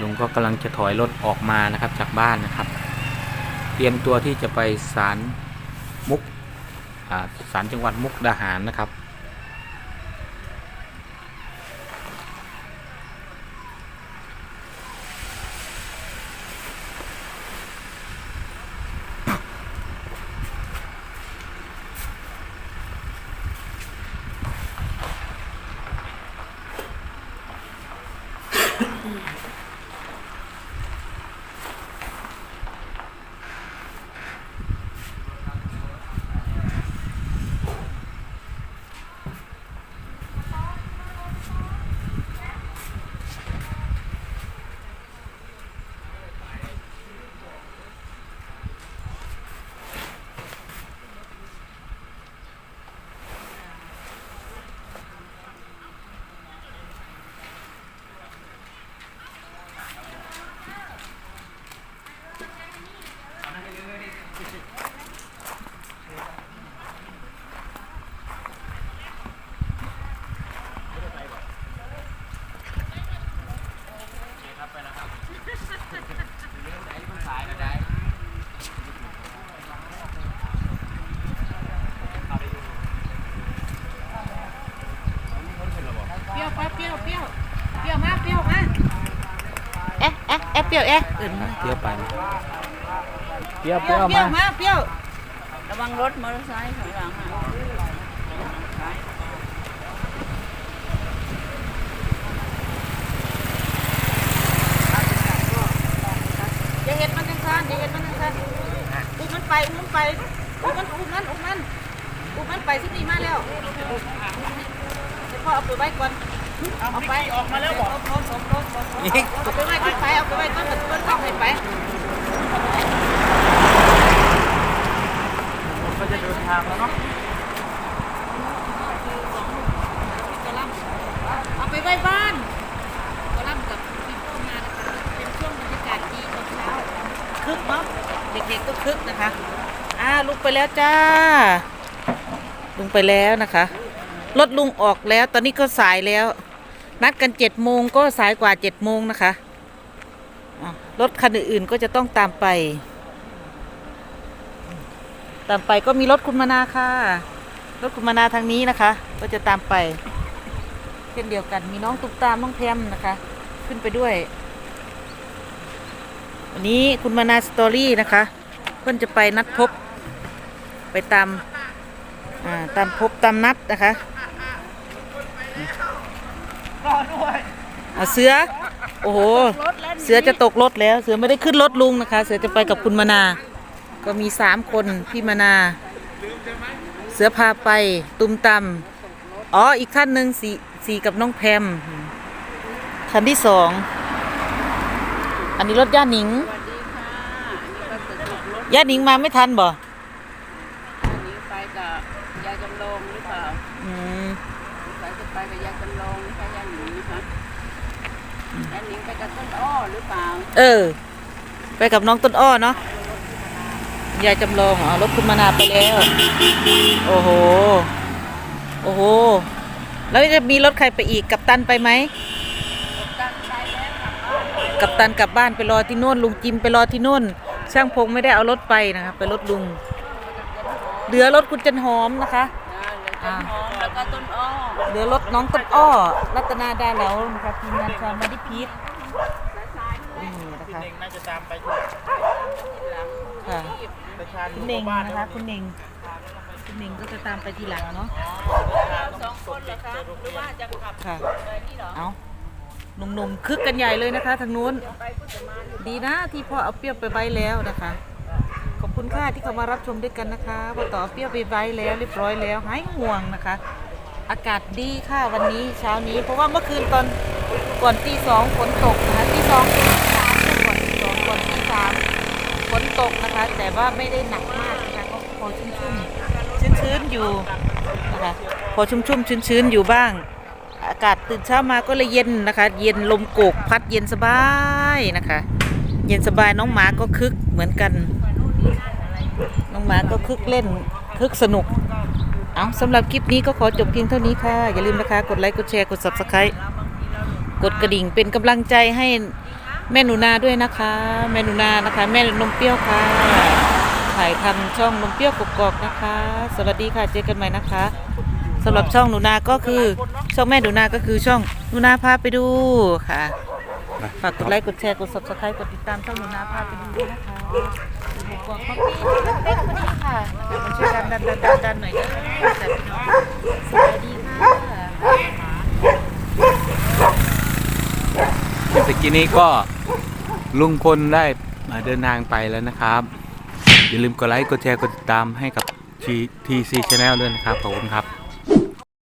ลุงก็กำลังจะถอยรถออกมานะครับจากบ้านนะครับ เตรียมตัวที่จะไปศาลมุกสาศาลจังหวัดมุกดาหารนะครับ เปรี้ยวปะเปรี้ยวเปรี้ยวเปรี้ยวมากเปรี้ยวมากเอ๊ะเอ๊ะเอ๊ะเปรี้ยวเอ๊ะอื่นเปรี้ยวไปไหมเปรี้ยวเปเปรี้รี้ยยววเปรี้ยวมามากเปรี้ยวระวังรถมอเตอร์ไซค์ข้างหลังอะอย่าเห็นมันจังซานอย่าเห็นมันจังซานอุ้มมันไปอุ้มมันไปอุ้มมันอุ้มมันอุ้มมันอุ้มมันไปที่นี่มาแล้วเดี๋ยวพ่อเอาไปไว้ก่อน เอาไปออกมาแล้วบอกเอาไปไว้ขึ้นไปเอาไปไว้ต้นกับต้นต้องให้ไปก็จะเดินทางแล้วเนาะเอาไปไว้บ้านกระลำกับพี่พ่อมานะคะเป็นช่วงบรรยากาศดีตอนเช้าคึกเนาะเด็กๆก็คึกนะคะอ่าลุกไปแล้วจ้าลุงไปแล้วนะคะ รถลุงออกแล้ว ตอนนี้ก็สายแล้ว นัดกันเจ็ดโมงก็สายกว่าเจ็ดโมงนะคะรถคันอื่นๆก็จะต้องตามไป ตามไปก็มีรถคุณมานาค่ะ รถคุณมานาทางนี้นะคะ ก็จะตามไป เช่นเดียวกันมีน้องตุ๊กตามน้องแพมนะคะ ขึ้นไปด้วย วันนี้คุณมานาสตอรี่นะคะ เพื่อนจะไปนัดพบ ไปตามตามพบตามนัดนะคะ เอาเสือ โอ้โห เสือจะตกรถแล้ว เสือไม่ได้ขึ้นรถลุงนะคะ เสือจะไปกับคุณมานา ก็มีสามคนพี่มานา เสือพาไป ตุ้มตำอ๋อ อีกขั้นหนึ่งสีสีกับน้องแพมคันที่สอง อันนี้รถย่าหนิงสวัสดีค่ะอันนี้ก็จะถูกรถย่าหนิงมาไม่ทันบ่อันนี้ไปกับยายจำลองหรือเปล่า อืม สงสัยจะไปกับยายจำลองนะคะยายหนิงนะคะยายหนิงไปกับต้นอ้อหรือเปล่าเออ ไปกับน้องต้นอ้อเนาะยายจำลองอ๋อรถคุณมานาไปแล้ว โอ้โห โอ้โห แล้วจะมีรถใครไปอีกกับตันไปไหมตั้งใจแล้วกลับบ้านกับตันกลับบ้านไปรอที่โน่นลุงจิมไปรอที่โน่น ช่างพงไม่ได้เอารถไปนะครับไปรถลุงเหลือรถคุณจันหอมนะคะนะเหลือ ต้นหอมแล้วก็ต้นอ้อเหลือรถน้องต้นอ้อรัตนาดาเหลานะคะทีมงานชาวมาดิพีทนี่นะคะเองน่าจะตามไปค่ะประชาชคุณเน่งนะคะ คุณเน่งคุณเน่งก็จะตามไปทีหลังเนาะเราสองคนเหรอคะหรือว่าจะขับค่ะเลยนี่เหรอเอาหนุ่มๆคึกกันใหญ่เลยนะคะทางนู้น ดีนะที่พ่อเอาเปรี้ยวไปไว้แล้วนะคะขอบ คุณค่าที่เขามารับชมด้วยกันนะคะพ่อต่อเปรี้ยวไปไว้แล้วเรียบร้อยแล้วหายห่วงนะคะ อากาศดีค่ะวันนี้เช้านี้ เพราะว่าเมื่อคืนตอนก่อนตีสองฝนตกนะคะตีสองตีสามก่อนตีสองก่อนตีสามฝนตกนะคะ แต่ว่าไม่ได้หนักมากนะคะก็พอชุ่มๆชื้นๆอยู่นะคะพอชุ่มๆชื้นๆอยู่บ้าง อากาศตื่นเช้ามาก็เลยเย็นนะคะ เย็นลมโกกพัดเย็นสบายนะคะ เย็นสบายน้องหมาก็คึกเหมือนกัน น้องหมาก็คึกเล่นคึกสนุก เอาสำหรับคลิปนี้ก็ขอจบเพียงเท่านี้ค่ะ อย่าลืมนะคะ กดไลค์ กดแชร์ กด subscribe กดกระดิ่งเป็นกำลังใจให้แม่หนูนาด้วยนะคะ แม่หนูนานะคะ แม่นมเปรี้ยวค่ะ ถ่ายทางช่องนมเปรี้ยวกกอกนะคะ สวัสดีค่ะเจอกันใหม่นะคะสำหรับช่องหนูนาก็คือช่องแม่หนูนาก็คือช่องหนูนาพาไปดูค่ะฝากกดไลค์กดแชร์กด subscribe กดติดตามช่องหนูนาพาไปดูด้วยนะคะ กกอกคอฟฟี่เล็กๆคนนี้ค่ะมาช่วยดันดันดันดันดันหน่อยนะคะแต่พี่น้องสวัสดีค่ะเมื่อกี้นี้ก็ลุงพลได้มาเดินทางไปแล้วนะครับ อย่าลืมกดไลค์ กดแชร์ กดติดตามให้กับ TC Channel ด้วยนะครับ ขอบคุณครับ